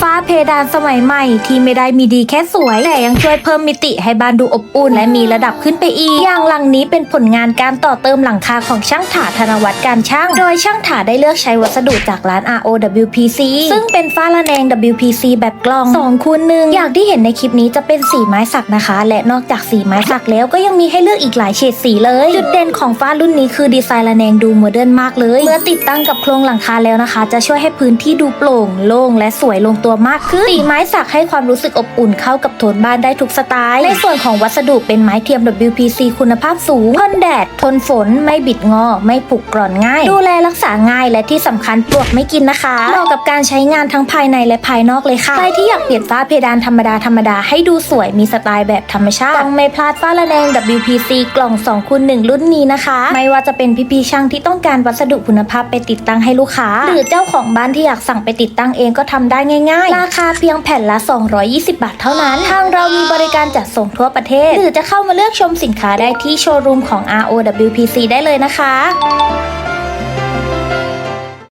ฝ้าเพดานสมัยใหม่ที่ไม่ได้มีดีแค่สวย แต่ยังช่วยเพิ่มมิติให้บ้านดูอบอุ่น และมีระดับขึ้นไปอีก อย่างหลังนี้เป็นผลงานการต่อเติมหลังคาของช่างถาธนวัฒน์การช่าง โดยช่างถาได้เลือกใช้วัสดุจากร้าน ROWPC ซึ่งเป็นฝ้าระแนง WPC แบบกล้อง2คูณหนึ่งอย่างที่เห็นในคลิปนี้จะเป็นสีไม้สักนะคะ และนอกจากสีไม้สักแล้วก็ยังมีให้เลือกอีกหลายเฉดสีเลย จุดเด่นของฝ้ารุ่นนี้คือดีไซน์ระแนงดูโมเดิร์นมากเลย เมื่อติดตั้งกับโครงหลังคาแล้วนะคะ จะช่วยให้พื้นที่ดูโปร่งโล่งและสวยลงตัวมากขึ้นสีไม้สักให้ความรู้สึกอบอุ่นเข้ากับโทนบ้านได้ทุกสไตล์ ในส่วนของวัสดุเป็นไม้เทียม WPC คุณภาพสูงทนแดด ทนฝน ไม่บิดงอ ไม่ผุกร่อนง่าย ดูแลรักษาง่ายและที่สำคัญปลวกไม่กินนะคะเหมาะกับการใช้งานทั้งภายในและภายนอกเลยค่ะ ใครที่อยากเปลี่ยนฝ้าเพดานธรรมดาธรรมดาให้ดูสวยมีสไตล์แบบธรรมชาติต้องไม่พลาดฝ้าระแนง WPC กล่อง2คูณ1รุ่นนี้นะคะ ไม่ว่าจะเป็นพี่ๆช่างที่ต้องการวัสดุคุณภาพไปติดตั้งให้ลูกค้า หรือเจ้าของบ้านที่อยากสั่งไปติดตั้งเองก็ทำได้ง่ายๆราคาเพียงแผ่นละ 220 บาทเท่านั้น ทางเรามีบริการจัดส่งทั่วประเทศ หรือจะเข้ามาเลือกชมสินค้าได้ที่โชว์รูมของ ROWPC ได้เลยนะคะ